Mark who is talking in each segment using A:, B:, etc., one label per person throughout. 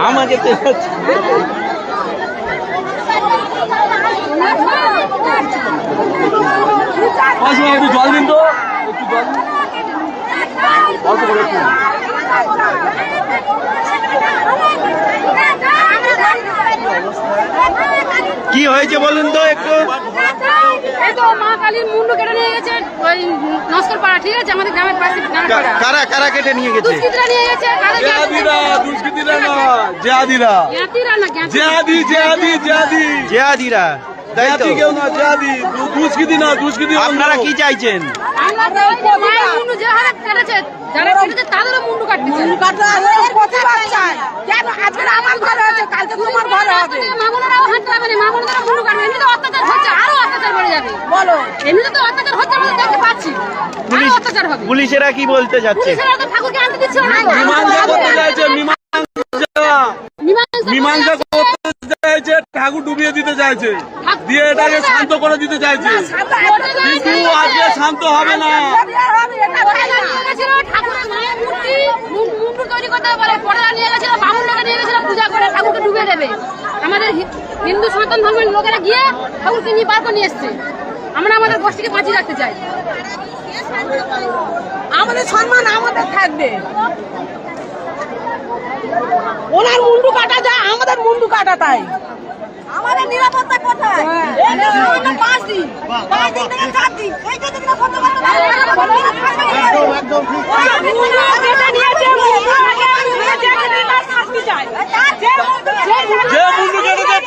A: আমাকে একটু জল দিন তো একটু জল কি হয়েছে বলুন তো একটু?
B: তো মা কালীর মুন্ডু কেটে নিয়ে গেছে ওই নস্কর পাড়া ঠিক আছে? আমাদের গ্রামের পাশে
A: কারা কারা কেটে নিয়ে গেছে?
B: দুষ্কৃতীরা নিয়ে গেছে
C: জেহাদিরা দুষ্কৃতীরা না জেহাদিরা
B: জ্ঞাতিরা না
C: জেহাদি জেহাদি জেহাদি
A: জেহাদিরা আপনারা কি চাইছেন?
B: আমরা তো ওই যে মায়ের মুন্ডু যে হারে কেটেছে যারা কেটেছে তাদেরও মুন্ডু কাটতেছে মামুনারাও হাত পাবে না মামুনারাও মুন্ডু কাটবে এমনি তো অত্যাচার হচ্ছে আরও অত্যাচার বেড়ে যাবে। বলো। এমনি তো অত্যাচার হচ্ছে আমরা দেখতে পাচ্ছি। আরও
A: পুলিশ
B: অত্যাচার হবে।
A: পুলিশেরা কি বলতে যাচ্ছে?
B: পুলিশেরা তো ঠাকুরকে আনতে দিচ্ছে না। তো।
C: মীমাংসা ঠাকুর ডুবিয়ে দিতে চাইছে। দিয়ে এটাকে শান্ত করে দিতে চাইছে। কিন্তু আজকে শান্ত হবে না।
B: আমাদের হি- হিন্দু সনাতন ধর্মের লোকেরা গিয়ে ঠাকুরকে নিয়ে বার করে নিয়ে এসছে। আমরা আমাদের গোষ্ঠীকে বাঁচিয়ে রাখতে চাই।
D: আমাদের সম্মান আমাদের থাকবে। ওনার মুন্ডু কাটা যায় আমাদের মুন্ডু কাটা তাই। আমাদের নিরাপত্তা কোথায়? এই যে আমাদের পাঁচ দিন। পাঁচ দিন থেকে চার দিন। এই তার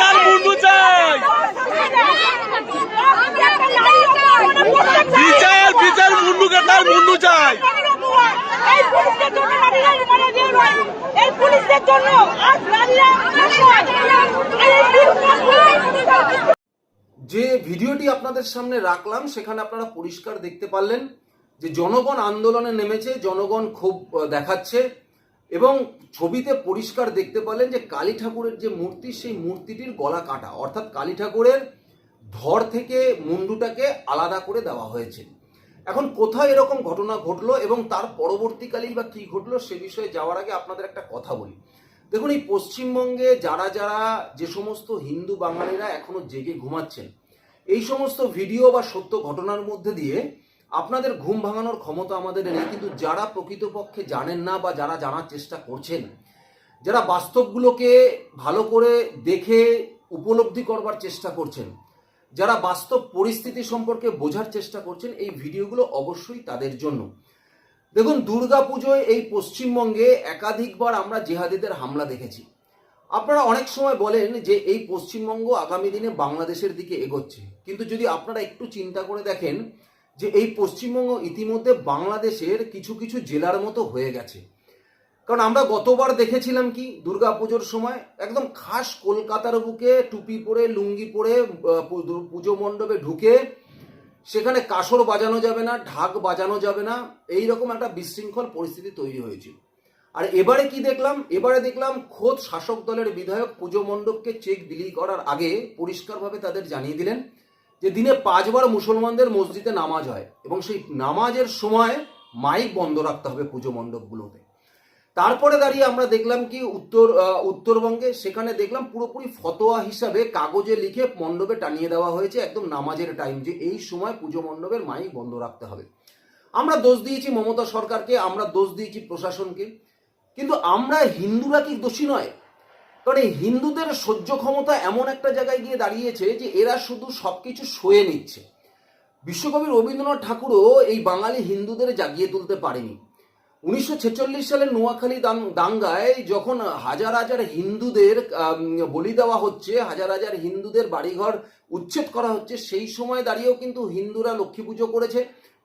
C: তার বিচার বিচার মুন্ডু কেটার মুন্ডু চাই।
D: এই পুলিশের জন্য নারীরা মানে যে
E: যে ভিডিওটি আপনাদের সামনে রাখলাম, সেখানে আপনারা পরিষ্কার দেখতে পারলেন যে জনগণ আন্দোলনে নেমেছে, জনগণ খুব দেখাচ্ছে এবং ছবিতে পরিষ্কার দেখতে পারলেন যে কালী ঠাকুরের যে মূর্তি, সেই মূর্তিটির গলা কাটা। অর্থাৎ কালী ঠাকুরের ধর থেকে মুন্ডুটাকে আলাদা করে দেওয়া হয়েছে। এখন কোথায় এরকম ঘটনা ঘটলো এবং তার পরবর্তীকালেই বা কি ঘটলো সে বিষয়ে যাওয়ার আগে আপনাদের একটা কথা বলি। দেখুন, এই পশ্চিমবঙ্গে যারা যারা যে সমস্ত হিন্দু বাঙালিরা এখনও জেগে ঘুমাচ্ছেন, এই সমস্ত ভিডিও বা সত্য ঘটনার মধ্যে দিয়ে আপনাদের ঘুম ভাঙানোর ক্ষমতা আমাদের নেই। কিন্তু যারা প্রকৃতপক্ষে জানেন না বা যারা জানার চেষ্টা করছেন, যারা বাস্তবগুলোকে ভালো করে দেখে উপলব্ধি করবার চেষ্টা করছেন যারা বাস্তব পরিস্থিতি সম্পর্কে বোঝার চেষ্টা করছেন, এই ভিডিওগুলো অবশ্যই তাদের জন্য। দেখুন, দুর্গাপুজোয় এই পশ্চিমবঙ্গে একাধিকবার আমরা জেহাদিদের হামলা দেখেছি। আপনারা অনেক সময় বলেন যে এই পশ্চিমবঙ্গ আগামী দিনে বাংলাদেশের দিকে এগোচ্ছে। কিন্তু যদি আপনারা একটু চিন্তা করে দেখেন যে এই পশ্চিমবঙ্গ ইতিমধ্যে বাংলাদেশের কিছু কিছু জেলার মতো হয়ে গেছে। কারণ আমরা গতবার দেখেছিলাম কি দুর্গা পুজোর সময় একদম খাস কলকাতার বুকে টুপি পরে, লুঙ্গি পরে পুজো মণ্ডপে ঢুকে সেখানে কাসর বাজানো যাবে না, ঢাক বাজানো যাবে না এই রকম একটা বিশৃঙ্খল পরিস্থিতি তৈরি হয়েছিল। আর এবারে কি দেখলাম? এবারে দেখলাম খোদ শাসক দলের বিধায়ক পুজো মণ্ডপকে চেক বিলি করার আগে পরিষ্কারভাবে তাদের জানিয়ে দিলেন যে দিনে পাঁচবার মুসলমানদের মসজিদে নামাজ হয় এবং সেই নামাজের সময় মাইক বন্ধ রাখতে হবে পুজো মণ্ডপগুলোতে। তারপরে দাঁড়িয়ে আমরা দেখলাম কি উত্তর উত্তরবঙ্গে সেখানে দেখলাম পুরোপুরি ফতোয়া হিসাবে কাগজে লিখে মণ্ডপে টানিয়ে দেওয়া হয়েছে একদম নামাজের টাইম যে এই সময় পুজো মণ্ডপের মাইক বন্ধ রাখতে হবে। আমরা দোষ দিয়েছি মমতা সরকারকে, আমরা দোষ দিয়েছি প্রশাসনকে, কিন্তু আমরা হিন্দুরা কি দোষী নয়? কারণ এই হিন্দুদের সহ্য ক্ষমতা এমন একটা জায়গায় গিয়ে দাঁড়িয়েছে যে এরা শুধু সবকিছু সয়ে নিচ্ছে। বিশ্বকবি রবীন্দ্রনাথ ঠাকুরও এই বাঙালি হিন্দুদের জাগিয়ে তুলতে পারেনি। উনিশশো সালের নোয়াখালী দাঙ্গায় যখন হাজার হাজার হিন্দুদের বলি দেওয়া হচ্ছে, হাজার হাজার হিন্দুদের বাড়িঘর উচ্ছেদ করা হচ্ছে, সেই সময় দাঁড়িয়েও কিন্তু হিন্দুরা লক্ষ্মী পুজো করেছে।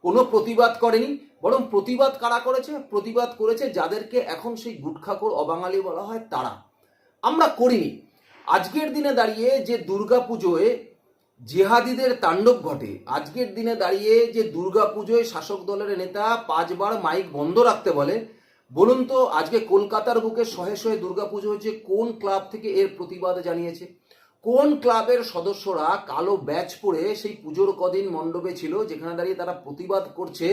E: কোনো প্রতিবাদ করেনি, বরং প্রতিবাদ কারা করেছে? প্রতিবাদ করেছে যাদেরকে এখন সেই গুটখাকর অবাঙালি বলা হয় তারা। আমরা করিনি। আজকের দিনে দাঁড়িয়ে যে দুর্গা পুজোয় জেহাদিদের তাণ্ডব ঘটে। আজকের দিনে দাঁড়িয়ে যে দুর্গা পুজোয় শাসক দলের নেতা পাঁচবার মাইক বন্ধ রাখতে বলে, বলুন তো আজকে কলকাতার বুকে শহে শহে দুর্গা পুজো হচ্ছে কোন ক্লাব থেকে এর প্রতিবাদ জানিয়েছে? কোন ক্লাবের সদস্যরা কালো ব্যাচ পরে সেই পুজোর কদিন মণ্ডপে ছিল, যেখানে দাঁড়িয়ে তারা প্রতিবাদ করছে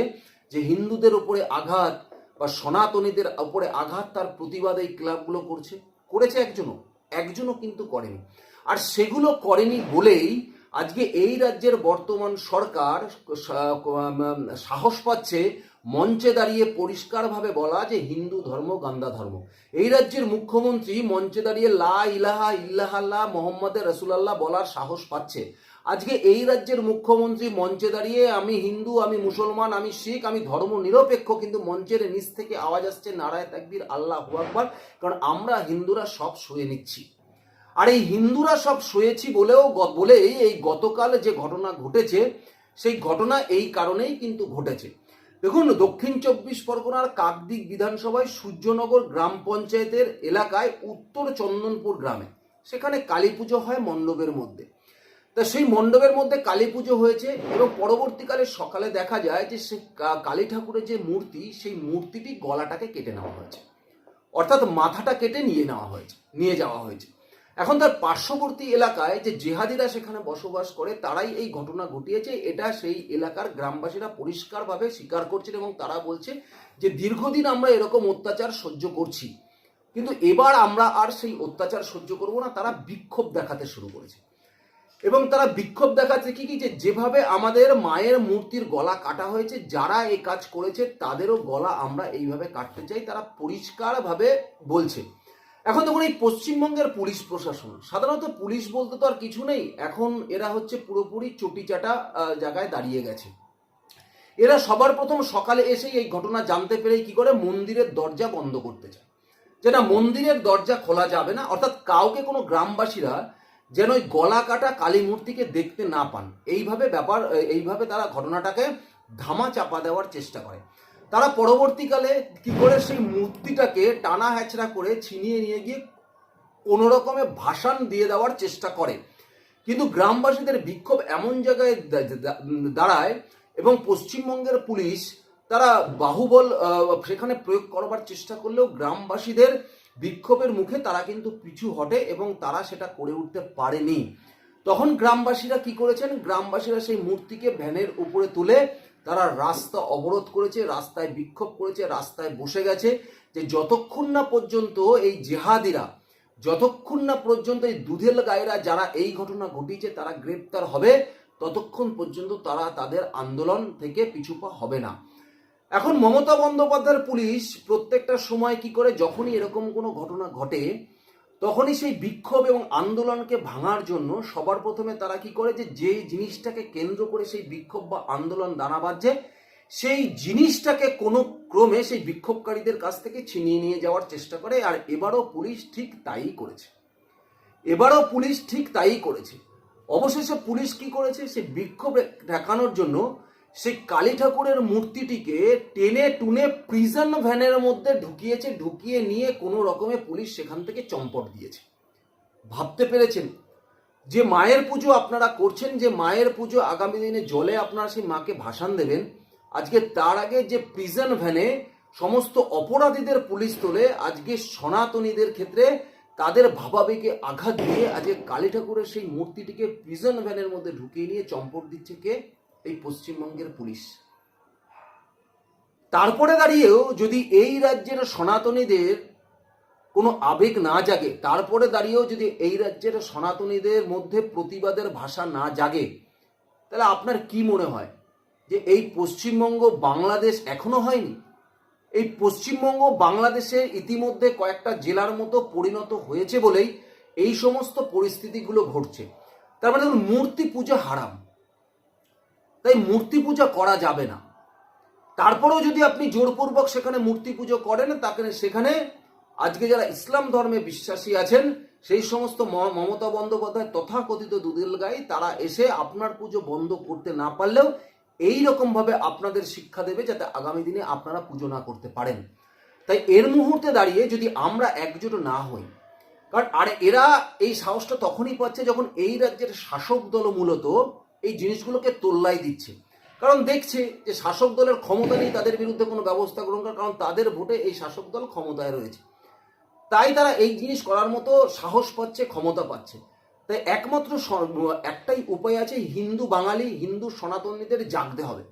E: যে হিন্দুদের উপরে আঘাত বা সনাতনীদের উপরে আঘাত তার প্রতিবাদ এই ক্লাবগুলো করছে? করেছে একজনও। একজনও কিন্তু করেনি। আর সেগুলো করেনি বলেই আজকে এই রাজ্যের বর্তমান সরকার সাহস পাচ্ছে মঞ্চে দাঁড়িয়ে পরিষ্কারভাবে বলা যে হিন্দু ধর্ম, গান্দা ধর্ম। এই রাজ্যের মুখ্যমন্ত্রী মঞ্চে দাঁড়িয়ে লা ইলাহা ইল্লাহাল্লাহ মোহাম্মদ রসুলাল্লাহ বলার সাহস পাচ্ছে। আজকে এই রাজ্যের মুখ্যমন্ত্রী মঞ্চে দাঁড়িয়ে আমি হিন্দু, আমি মুসলমান, আমি শিখ, আমি ধর্ম নিরপেক্ষ, কিন্তু মঞ্চের নিচ থেকে আওয়াজ আসছে নারায় তাকবীর, আল্লাহ আকবার, কারণ আমরা হিন্দুরা সব শুয়ে নিচ্ছি। আর এই হিন্দুরা সব সয়েছি বলেও বলেই এই গতকাল যে ঘটনা ঘটেছে, সেই ঘটনা এই কারণেই কিন্তু ঘটেছে। দেখুন, দক্ষিণ চব্বিশ পরগনার কাকদিক বিধানসভায় সূর্যনগর গ্রাম পঞ্চায়েতের এলাকায় উত্তর চন্দনপুর গ্রামে, সেখানে কালী পুজো হয় মণ্ডপের মধ্যে। তা সেই মণ্ডপের মধ্যে কালী পুজো হয়েছে এবং পরবর্তীকালে সকালে দেখা যায় যে সে কালী ঠাকুরের যে মূর্তি, সেই মূর্তিটি গলাটাকে কেটে নেওয়া হয়েছে। অর্থাৎ মাথাটা কেটে নিয়ে নেওয়া হয়েছে, নিয়ে যাওয়া হয়েছে। এখন তার পার্শ্ববর্তী এলাকায় যে জেহাদিরা সেখানে বসবাস করে, তারাই এই ঘটনা ঘটিয়েছে। এটা সেই এলাকার গ্রামবাসীরা পরিষ্কারভাবে স্বীকার করছেন এবং তারা বলছে যে, দীর্ঘদিন আমরা এরকম অত্যাচার সহ্য করছি। কিন্তু এবার আমরা আর সেই অত্যাচার সহ্য করব না। তারা বিক্ষোভ দেখাতে শুরু করেছে। এবং তারা বিক্ষোভ দেখাচ্ছে কি কি? যে, যেভাবে আমাদের মায়ের মূর্তির গলা কাটা হয়েছে, যারা এই কাজ করেছে, তাদেরও গলা আমরা এইভাবে কাটতে চাই। তারা পরিষ্কারভাবে বলছে। এখন দেখুন এই পশ্চিমবঙ্গের পুলিশ প্রশাসন, সাধারণত পুলিশ বলতে তো আর কিছু নেই, এখন এরা হচ্ছে পুরোপুরি চটিচাটা জায়গায় দাঁড়িয়ে গেছে। এরা সবার প্রথম সকালে এসেই এই ঘটনা জানতে পেরেই কি করে? মন্দিরের দরজা বন্ধ করতে চায়। যেটা মন্দিরের দরজা খোলা যাবে না, অর্থাৎ কাউকে কোনো গ্রামবাসীরা যেন ওই গলা কাটা কালী মূর্তিকে দেখতে না পান। এইভাবে ব্যাপার, এইভাবে তারা ঘটনাটাকে ধামা চাপা দেওয়ার চেষ্টা করে। তারা পরবর্তীকালে কি করে সেই মূর্তিটাকে টানা হ্যাচড়া করে ছিনিয়ে নিয়ে গিয়ে কোনো রকমে ভাসান দিয়ে দেওয়ার চেষ্টা করে। কিন্তু গ্রামবাসীদের বিক্ষোভ এমন জায়গায় দাঁড়ায় এবং পশ্চিমবঙ্গের পুলিশ তারা বাহুবল সেখানে প্রয়োগ করবার চেষ্টা করলেও গ্রামবাসীদের বিক্ষোভের মুখে তারা কিন্তু পিছু হটে এবং তারা সেটা করে উঠতে পারেনি। তখন গ্রামবাসীরা কি করেছেন? গ্রামবাসীরা সেই মূর্তিকে ভ্যানের উপরে তুলে তারা রাস্তা অবরোধ করেছে, রাস্তায় বিক্ষোভ করেছে, রাস্তায় বসে গেছে যে যতক্ষণ না পর্যন্ত এই জেহাদিরা, যতক্ষণ না পর্যন্ত এই দুধেল গায়েরা যারা এই ঘটনা ঘটিয়েছে তারা গ্রেপ্তার হবে, ততক্ষণ পর্যন্ত তারা তাদের আন্দোলন থেকে পিছুপা হবে না। এখন মমতা বন্দ্যোপাধ্যায়ের পুলিশ প্রত্যেকটা সময় কি করে, যখনই এরকম কোনো ঘটনা ঘটে তখনই সেই বিক্ষোভ এবং আন্দোলনকে ভাঙার জন্য সবার প্রথমে তারা কি করে যে যে জিনিসটাকে কেন্দ্র করে সেই বিক্ষোভ বা আন্দোলন দানা বাঁধছে, সেই জিনিসটাকে কোনো ক্রমে সেই বিক্ষোভকারীদের কাছ থেকে ছিনিয়ে নিয়ে যাওয়ার চেষ্টা করে আর এবারও পুলিশ ঠিক তাই করেছে। এবারও পুলিশ ঠিক তাই করেছে। অবশেষে পুলিশ কি করেছে? সে বিক্ষোভ ঠেকানোর জন্য সেই কালী ঠাকুরের মূর্তিটিকে টেনে টুনে প্রিজন ভ্যানের মধ্যে ঢুকিয়েছে, ঢুকিয়ে নিয়ে কোনো রকমে পুলিশ সেখান থেকে চম্পট দিয়েছে। ভাবতে পেরেছেন? যে মায়ের পুজো আপনারা করছেন, যে মায়ের পুজো আগামী দিনে জলে আপনারা সেই মাকে ভাসান দেবেন, আজকে তার আগে যে প্রিজন ভ্যানে সমস্ত অপরাধীদের পুলিশ তোলে, আজকে সনাতনীদের ক্ষেত্রে তাদের ভাবাবেগে আঘাত দিয়ে আজকে কালী ঠাকুরের সেই মূর্তিটিকে প্রিজন ভ্যানের মধ্যে ঢুকিয়ে নিয়ে চম্পট দিচ্ছে কে? এই পশ্চিমবঙ্গের পুলিশ। তারপরে দাঁড়িয়েও যদি এই রাজ্যের সনাতনীদের কোনো আবেগ না জাগে, তারপরে দাঁড়িয়েও যদি এই রাজ্যের সনাতনীদের মধ্যে প্রতিবাদের ভাষা না জাগে, তাহলে আপনার কি মনে হয় যে এই পশ্চিমবঙ্গ বাংলাদেশ এখনও হয়নি? এই পশ্চিমবঙ্গ বাংলাদেশে ইতিমধ্যে কয়েকটা জেলার মতো পরিণত হয়েছে বলেই এই সমস্ত পরিস্থিতিগুলো ঘটছে। তার মানে মূর্তি পূজা হারাম। তাই মূর্তি পূজা করা যাবে না। তারপরেও যদি আপনি জোরপূর্বক সেখানে মূর্তি পুজো করেন, তাকে সেখানে আজকে যারা ইসলাম ধর্মে বিশ্বাসী আছেন, সেই সমস্ত মমতা বন্দ্যোপাধ্যায় তথাকথিত দুদিল গাই তারা এসে আপনার পুজো বন্ধ করতে না পারলেও এই রকম ভাবে আপনাদের শিক্ষা দেবে যাতে আগামী দিনে আপনারা পুজো না করতে পারেন। তাই এর মুহূর্তে দাঁড়িয়ে যদি আমরা একজোট না হই, কারণ আর এরা এই সাহসটা তখনই পাচ্ছে যখন এই রাজ্যের শাসক দল মূলত এই জিনিসগুলোকে তোল্লাই দিচ্ছে। কারণ দেখছে যে শাসক দলের ক্ষমতা নেই, তাদের বিরুদ্ধে কোনো ব্যবস্থা গ্রহণ করার কারণ তাদের ভোটে এই শাসক দল ক্ষমতায় রয়েছে। তাই তারা এই জিনিস করার মতো সাহস পাচ্ছে, ক্ষমতা পাচ্ছে। তাই একমাত্র একটাই উপায় আছে, হিন্দু বাঙালি, হিন্দু সনাতনীদের জাগতে হবে।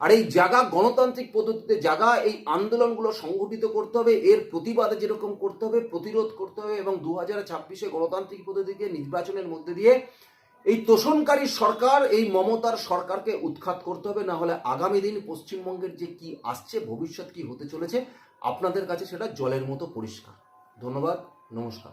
E: আর এই জায়গা গণতান্ত্রিক পদ্ধতিতে জায়গা এই আন্দোলনগুলো সংগঠিত করতে হবে, এর প্রতিবাদে যেরকম করতে হবে, প্রতিরোধ করতে হবে এবং দু হাজার ছাব্বিশে গণতান্ত্রিক পদ্ধতিকে নির্বাচনের মধ্যে দিয়ে এই তোষণকারী সরকার, এই মমতার সরকারকে উৎখাত করতে হবে, না হলে আগামী দিন পশ্চিমবঙ্গের যে কি আসছে, ভবিষ্যৎ কি হতে চলেছে, আপনাদের কাছে সেটা জলের মতো পরিষ্কার। ধন্যবাদ, নমস্কার।